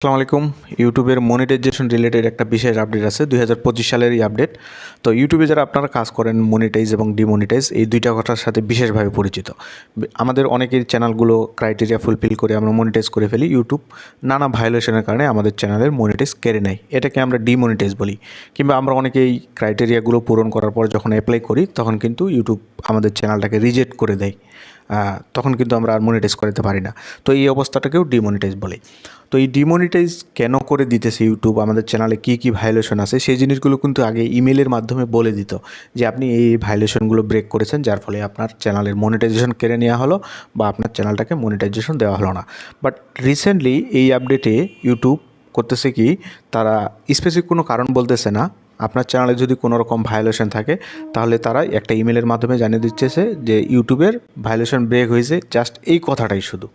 আসসালামু আলাইকুম। ইউটিউবের মনিটাইজেশন রিলেটেড একটা বিশেষ আপডেট আছে, দুই হাজার পঁচিশ সালের এই আপডেট তো ইউটিউবে যারা আপনারা কাজ করেন মনিটাইজ এবং ডিমনিটাইজ এই দুইটা কথার সাথে বিশেষভাবে পরিচিত। আমাদের অনেকের চ্যানেলগুলো ক্রাইটেরিয়া ফুলফিল করে আমরা মনিটাইজ করে ফেলি ইউটিউব। নানা ভায়োলেশনের কারণে আমাদের চ্যানেলের মনিটাইজ কেড়ে নেয়। এটাকে আমরা ডিমনিটাইজ বলি। কিংবা আমরা অনেকে এই ক্রাইটেরিয়াগুলো পূরণ করার পর যখন অ্যাপ্লাই করি, তখন কিন্তু ইউটিউব আমাদের চ্যানেলটাকে রিজেক্ট করে দেয়। তখন কিন্তু আমরা আর মনিটাইজ করতে পারি না। তো এই অবস্থাটাকেও ডিমনিটাইজ বলে। তো এই ডিমনিটাইজ কেন করে দিতেছে ইউটিউব আমাদের চ্যানেলে কী কী ভায়োলেশন আছে? সেই জিনিসগুলো কিন্তু আগে ইমেলের মাধ্যমে বলে দিত যে, আপনি এই ভায়োলেশনগুলো ব্রেক করেছেন, যার ফলে আপনার চ্যানেলের মনিটাইজেশন কেড়ে নেওয়া হলো বা আপনার চ্যানেলটাকে মনিটাইজেশন দেওয়া হলো না। বাট রিসেন্টলি এই আপডেটে ইউটিউব করতেছে কি, তারা স্পেসিফিক কোনো কারণ বলতেছে না আপনার চ্যানেলে যদি কোনো রকম ভায়োলেশন থাকে, তাহলে তারা একটা ইমেলের মাধ্যমে জানিয়ে দিচ্ছে যে ইউটিউবের ভায়োলেশন ব্রেক হয়েছে। জাস্ট এই কথাটাই শুধু।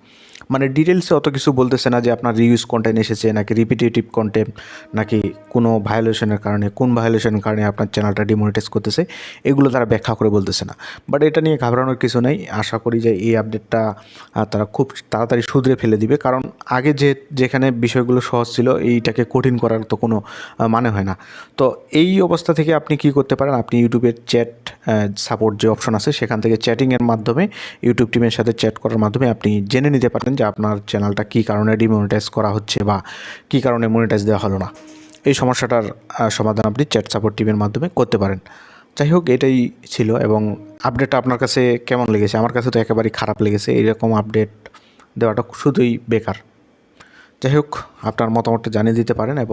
মানে ডিটেলসে অত কিছু বলতেছে না যে আপনার রিউজ কন্টেন্ট এসেছে, নাকি রিপিটেটিভ কন্টেন্ট নাকি কোনো ভায়োলেশনের কারণে, কোন ভায়োলেশনের কারণে আপনার চ্যানেলটা ডিমনিটাইজ করতেছে, এগুলো তারা ব্যাখ্যা করে বলতেছে না। বাট এটা নিয়ে ঘাবড়ানোর কিছু নেই। আশা করি যে এই আপডেটটা তারা খুব তাড়াতাড়ি শুধরে ফেলে দিবে। কারণ আগে যে, যেখানে বিষয়গুলো সহজ ছিল, এইটাকে কঠিন করার তো কোনো মানে হয় না। তো এই অবস্থা থেকে আপনি কি করতে পারেন? আপনি ইউটিউবের চ্যাট সাপোর্ট যে অপশন আছে, সেখান থেকে চ্যাটিংয়ের মাধ্যমে ইউটিউব টিমের সাথে চ্যাট করার মাধ্যমে আপনি জেনে নিতে পারেন যে আপনার চ্যানেলটা কী কারণে ডিমনিটাইজ করা হচ্ছে বা কী কারণে মনিটাইজ দেওয়া হলো না। এই সমস্যাটার সমাধান আপনি চ্যাট সাপোর্ট টিমের মাধ্যমে করতে পারেন। যাই হোক, এটাই ছিল এবং আপডেটটা আপনার কাছে কেমন লেগেছে? আমার কাছে তো একেবারেই খারাপ লেগেছে। এরকম আপডেট দেওয়াটা শুধুই বেকার। যাই হোক, আপনার মতামতটা জানিয়ে দিতে পারেন এবং